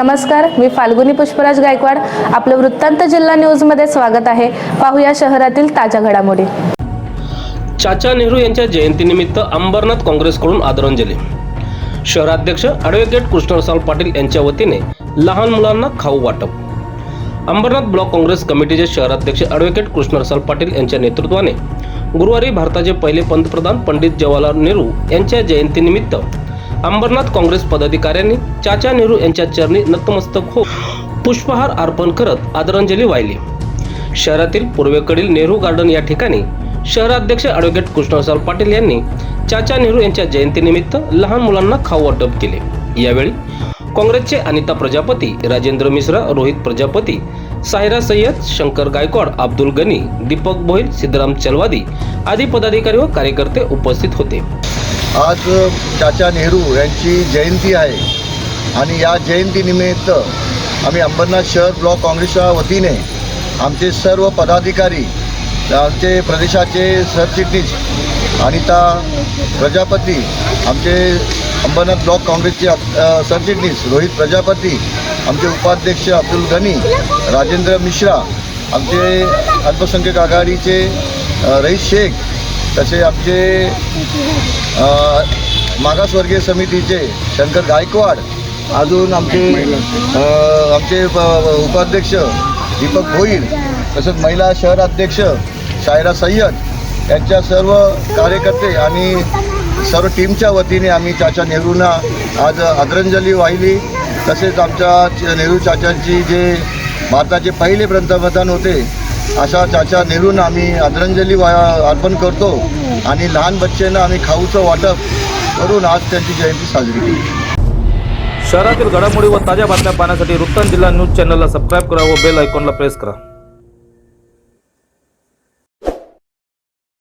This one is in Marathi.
नमस्कार मी फाल्गुनी पुष्पराज गायकवाड. आपलं वृत्तांत जिल्हा न्यूजमध्ये स्वागत आहे. पाहूया शहरातील ताज्या घडामोडी. चाचा नेहरू यांच्या जयंतीनिमित्त अंबरनाथ काँग्रेसकडून आदरांजली. शहराध्यक्ष ॲडव्होकेट कृष्णसाल पाटील यांच्या वतीने लहान मुलांना खाऊ वाटप. अंबरनाथ ब्लॉक काँग्रेस कमिटीचे शहराध्यक्ष ॲडव्होकेट कृष्णरसाल पाटील यांच्या नेतृत्वाने गुरुवारी भारताचे पहिले पंतप्रधान पंडित जवाहरलाल नेहरू यांच्या जयंतीनिमित्त अंबरनाथ काँग्रेस पदाधिकाऱ्यांनी चाचा नेहरू यांच्या चरणी नतमस्तक हो पुष्पहार अर्पण करत आदरांजली वाहिली. शहरातील पूर्वेकडील नेहरू गार्डन या ठिकाणी शहराध्यक्ष ॲडव्होकेट कृष्णसाल पाटील यांनी चाचा नेहरू यांच्या जयंतीनिमित्त लहान मुलांना खाऊ वाटप केले. यावेळी काँग्रेसचे अनिता प्रजापती राजेंद्र मिश्रा रोहित प्रजापती सायरा सय्यद शंकर गायकवाड अब्दुल गनी दीपक भोईर सिद्धराम चलवादी आदी पदाधिकारी व कार्यकर्ते उपस्थित होते. आज चाचा नेहरू यांची जयंती आहे. आणि या जयंतीनिमित्त आम्ही अंबरनाथ शहर ब्लॉक काँग्रेसच्या वतीने आमचे सर्व पदाधिकारी आमचे प्रदेशाचे सरचिटणीस अनिता प्रजापती आमचे अंबरनाथ ब्लॉक काँग्रेसचे सरचिटणीस रोहित प्रजापती आमचे उपाध्यक्ष अब्दुल गनी राजेंद्र मिश्रा आमचे अल्पसंख्याक आघाडीचे रईस शेख तसे आमचे मागासवर्गीय समितीचे शंकर गायकवाड अजून आमचे आमचे उपाध्यक्ष दीपक भोईर तसंच महिला शहर अध्यक्ष शायरा सय्यद यांच्या सर्व कार्यकर्ते आणि सर्व टीमच्या वतीने आम्ही चाचा नेहरूंना आज आदरांजली वाहिली. तसेच आमच्या नेहरू चाचांची जे भारताचे पहिले पंतप्रधान होते अशा चाचा नेहरूंना आम्ही आदरांजली वा अर्पण करतो आणि लहान बच्चेंना आम्ही खाऊचं वाटप करून आज त्यांची जयंती साजरी केली. शहरातील घडामोडी व ताज्या बातम्या पाहण्यासाठी वृत्तांत जिल्हा न्यूज चॅनलला सबस्क्राईब करा व बेल आयकॉनला प्रेस करा.